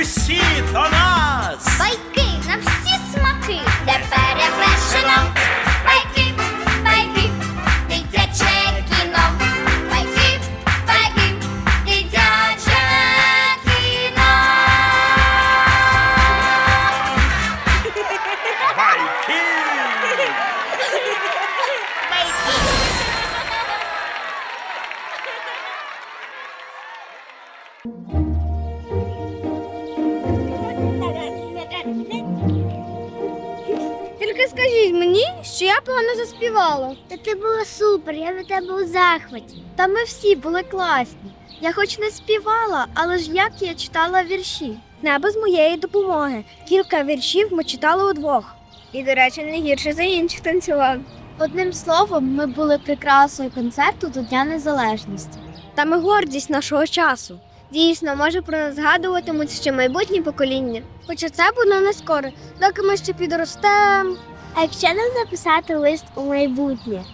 Усі до погано заспівала. Та ти була супер, я від тебе у захваті. Та ми всі були класні. Я хоч не співала, але ж як я читала вірші. Не без моєї допомоги. Кілька віршів ми читали удвох. І, до речі, не гірше за інших танцював. Одним словом, ми були прикрасою концерту до Дня Незалежності. Та ми гордість нашого часу. Дійсно, може про нас згадуватимуть ще майбутні покоління. Хоча це буде не скоро, доки ми ще підростемо. А якщо нам написати лист у майбутнє?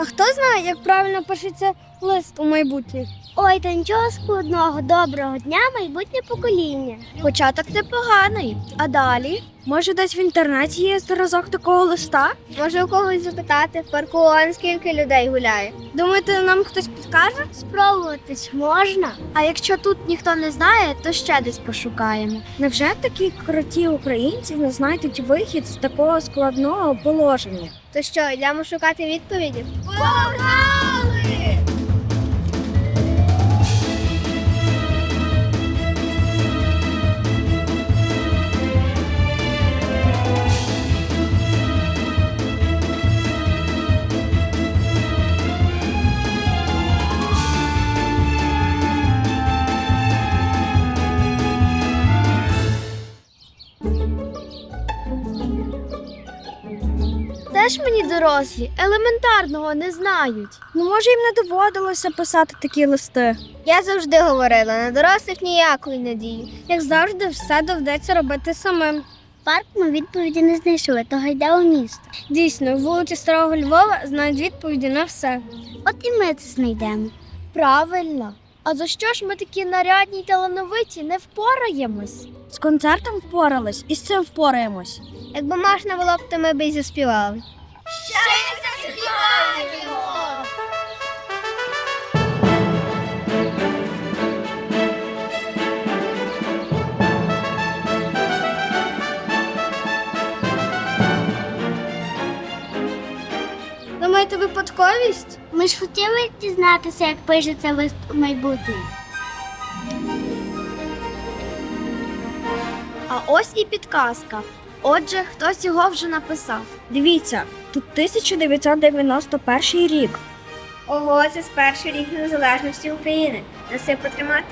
А хто знає, як правильно пишеться лист у майбутнє? Ой, та нічого складного, доброго дня, майбутнє покоління. Початок непоганий. А далі? Може, десь в інтернеті є зразок такого листа? Може, у когось запитати, в парку он скільки людей гуляє. Думаєте, нам хтось підкаже? Спробуватись можна? А якщо тут ніхто не знає, то ще десь пошукаємо. Невже такі круті українці не знайдуть вихід з такого складного положення? То що, йдемо шукати відповіді? Погнали! Дорослі, елементарного не знають. Ну, може, їм не доводилося писати такі листи. Я завжди говорила, на дорослих ніякої надії. Як завжди, все доведеться робити самим. Парк ми відповіді не знайшли, то гайда у місто. Дійсно, вулиці Старого Львова знають відповіді на все. От і ми це знайдемо. Правильно. А за що ж ми такі нарядні й талановиті не впораємось? З концертом впорались і з цим впораємось. Якби можна було б, то ми б і заспівали. Думаєте, випадковість? Ми ж хотіли дізнатися, як пишеться лист у майбутнє. А ось і підказка. Отже, хтось його вже написав. Дивіться, тут 1991 рік. Ого, це з перший рік незалежності України. Неси потримати.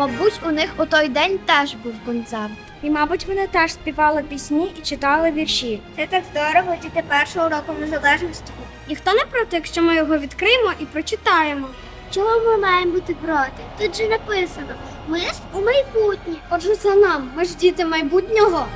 Мабуть, у них у той день теж був концерт. І, мабуть, вони теж співали пісні і читали вірші. Це так здорово діти першого року незалежності. Ніхто не проти, якщо ми його відкриємо і прочитаємо. Чого ми маємо бути проти? Тут же написано лист у майбутнє. Отже, це нам. Ми ж діти майбутнього.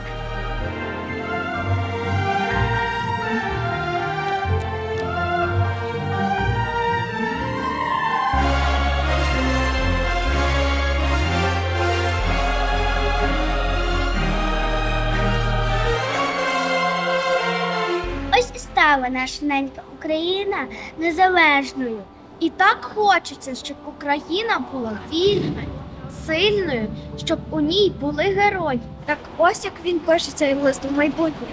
Стала наша ненька Україна незалежною. І так хочеться, щоб Україна була вільною, сильною, щоб у ній були герої. Так ось як він пише цей лист у майбутнє.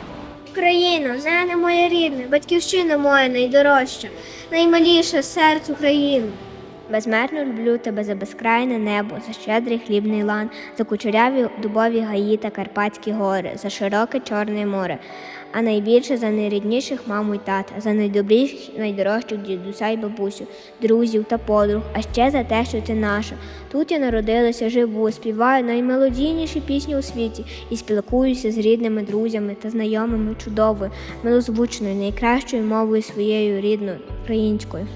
Україна, земля моя рідна, батьківщина моя найдорожча, наймаліше серце України. Безмерно люблю тебе за безкрайне небо, за щедрий хлібний лан, за кучеряві дубові гаї та Карпатські гори, за широке Чорне море, а найбільше за найрідніших маму й тата, за найдобріших, найдорожчих дідуся й бабусю, друзів та подруг, а ще за те, що ти наша. Тут я народилася, живу, співаю наймелодійніші пісні у світі і спілкуюся з рідними друзями та знайомими чудовою, милозвучною, найкращою мовою своєю рідною українською.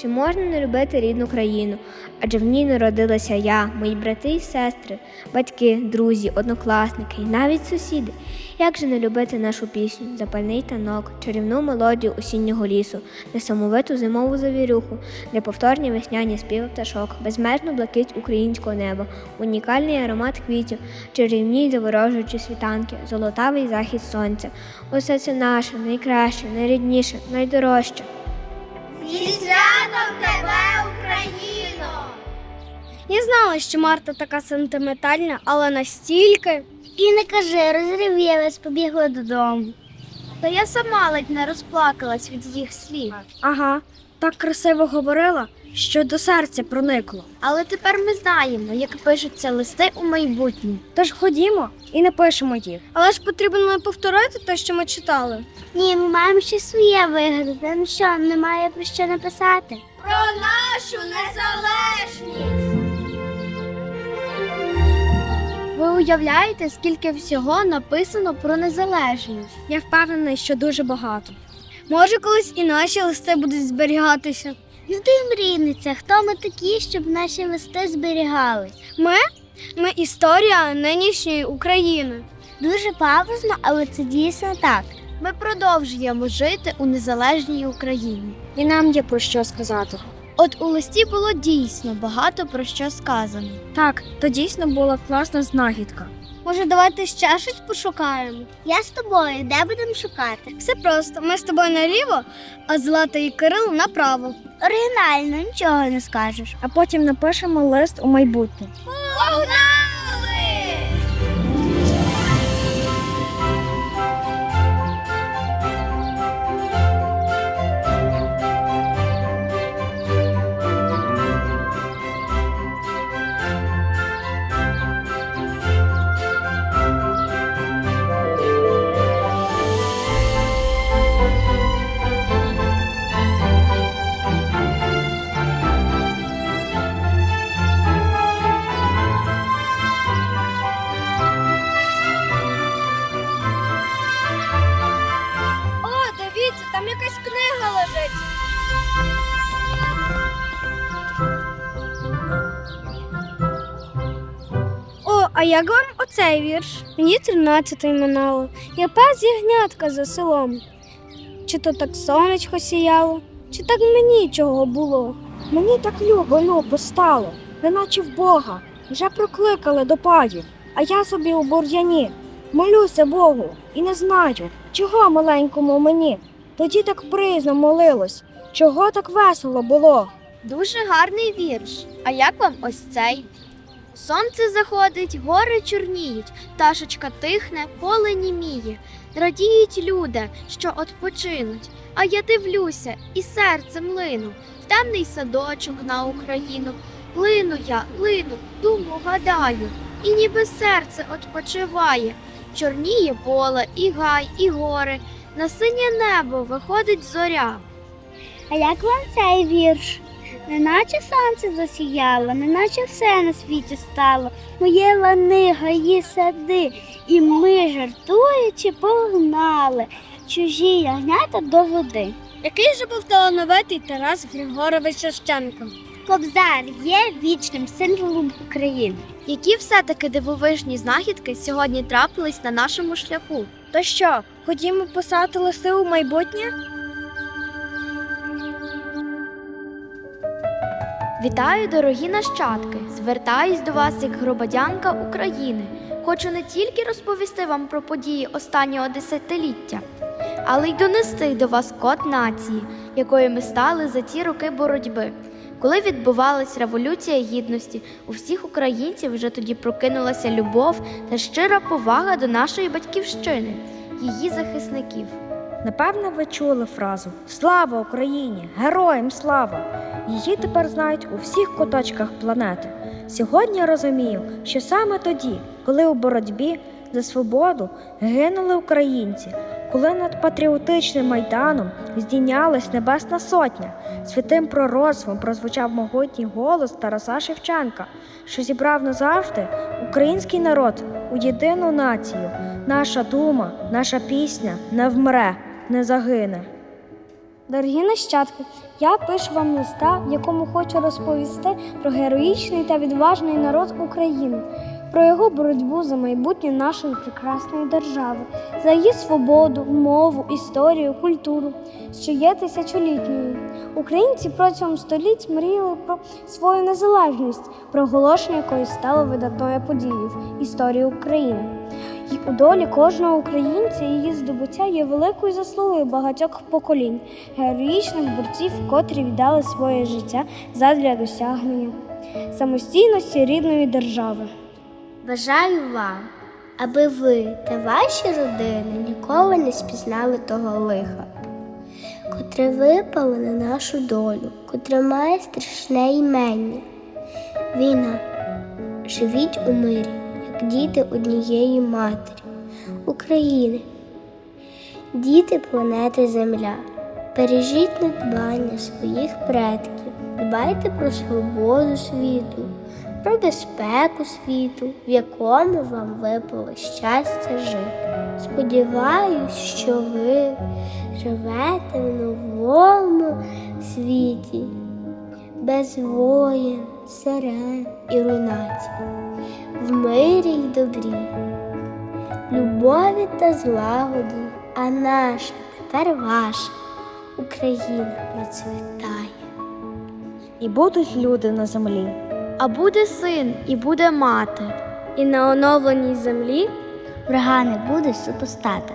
Чи можна не любити рідну країну? Адже в ній народилася я, мої брати і сестри, батьки, друзі, однокласники і навіть сусіди. Як же не любити нашу пісню, запальний танок, чарівну мелодію осіннього лісу, несамовиту зимову завірюху, неповторні весняні співи пташок, безмежну блакить українського неба, унікальний аромат квітів, чарівні й заворожуючі світанки, золотавий захід сонця. Усе це наше, найкраще, найрідніше, найдорожче. Зі святом тебе, Україно! Я знала, що Марта така сентиментальна, але настільки. І не кажи, розривілась, побігла додому. Та я сама ледь не розплакалась від їх слів. Ага, так красиво говорила, що до серця проникло. Але тепер ми знаємо, як пишуться листи у майбутнє. Тож ходімо і напишемо їх. Але ж потрібно не повторити те, що ми читали. Ні, ми маємо ще своє вигадати. Ну що, немає про що написати? Про нашу незалежність! Ви уявляєте, скільки всього написано про незалежність? Я впевнений, що дуже багато. Може, колись і наші листи будуть зберігатися. Ти мрійниця, хто ми такі, щоб наші листи зберігались? Ми? Ми історія нинішньої України. Дуже пафосно, але це дійсно так. Ми продовжуємо жити у незалежній Україні. І нам є про що сказати. От у листі було дійсно багато про що сказано. Так, то дійсно була класна знахідка. Може, давайте ще щось пошукаємо? Я з тобою, де будемо шукати? Все просто. Ми з тобою наліво, а Злата і Кирил направо. Оригінально, нічого не скажеш. А потім напишемо лист у майбутнє. Погнали! О, а як вам оцей вірш? Мені тринадцятий минало. Я пес ягнятка за селом. Чи то так сонечко сіяло, чи так мені чого було? Мені так любо, любо стало, неначе в Бога. Вже прокликали до паю, а я собі у бур'яні. Молюся Богу і не знаю, чого маленькому мені. Тоді так призно молилось, чого так весело було. Дуже гарний вірш. А як вам ось цей? Сонце заходить, гори чорніють, пташечка тихне, поле німіє. Радіють люди, що odpoчинуть. А я дивлюся і серцем лину в темний садочок на Україну. Лину я, лину, думу гадаю, і ніби серце odpoчиває. Чорніє поле, і гай, і гори, на синє небо виходить зоря. А як вам цей вірш? Неначе сонце засіяло, неначе все на світі стало. Моє лани, гаї сади, і ми, жартуючи, погнали чужі ягнята до води. Який же був талановитий Тарас Григорович Шевченко? Кобзар є вічним символом України. Які все-таки дивовижні знахідки сьогодні трапились на нашому шляху? То що, ходімо писати листи у майбутнє? Вітаю, дорогі нащадки! Звертаюсь до вас як громадянка України. Хочу не тільки розповісти вам про події останнього десятиліття, але й донести до вас код нації, якою ми стали за ті роки боротьби. Коли відбувалась революція гідності, у всіх українців вже тоді прокинулася любов та щира повага до нашої батьківщини, її захисників. Напевно, ви чули фразу Слава Україні! Героям слава! Її тепер знають у всіх куточках планети. Сьогодні розумію, що саме тоді, коли у боротьбі за свободу гинули українці, коли над патріотичним майданом здійнялась Небесна Сотня, святим пророцтвом прозвучав могутній голос Тараса Шевченка, що зібрав назавжди український народ у єдину націю. Наша дума, наша пісня не вмре, не загине. Дорогі нащадки, я пишу вам листа, в якому хочу розповісти про героїчний та відважний народ України, про його боротьбу за майбутнє нашої прекрасної держави, за її свободу, мову, історію, культуру, що є тисячолітньою. Українці протягом століть мріяли про свою незалежність, проголошення якої стало видатною подією в історії України. І у долі кожного українця її здобуття є великою заслугою багатьох поколінь, героїчних борців, котрі віддали своє життя задля досягнення самостійності рідної держави. Бажаю вам, аби ви та ваші родини ніколи не спізнали того лиха, котре випало на нашу долю, котре має страшне імення. Війна. Живіть у мирі, діти однієї матері, України, діти планети Земля. Бережіть надбання своїх предків, дбайте про свободу світу, про безпеку світу, в якому вам випало щастя жити. Сподіваюсь, що ви живете в новому світі, без воєн, сирен і руйнацій, в мирі й добрі, любові та злагоді, а наша тепер ваша Україна процвітає. І будуть люди на землі. А буде син і буде мати. І на оновленій землі Врага не буде супостата.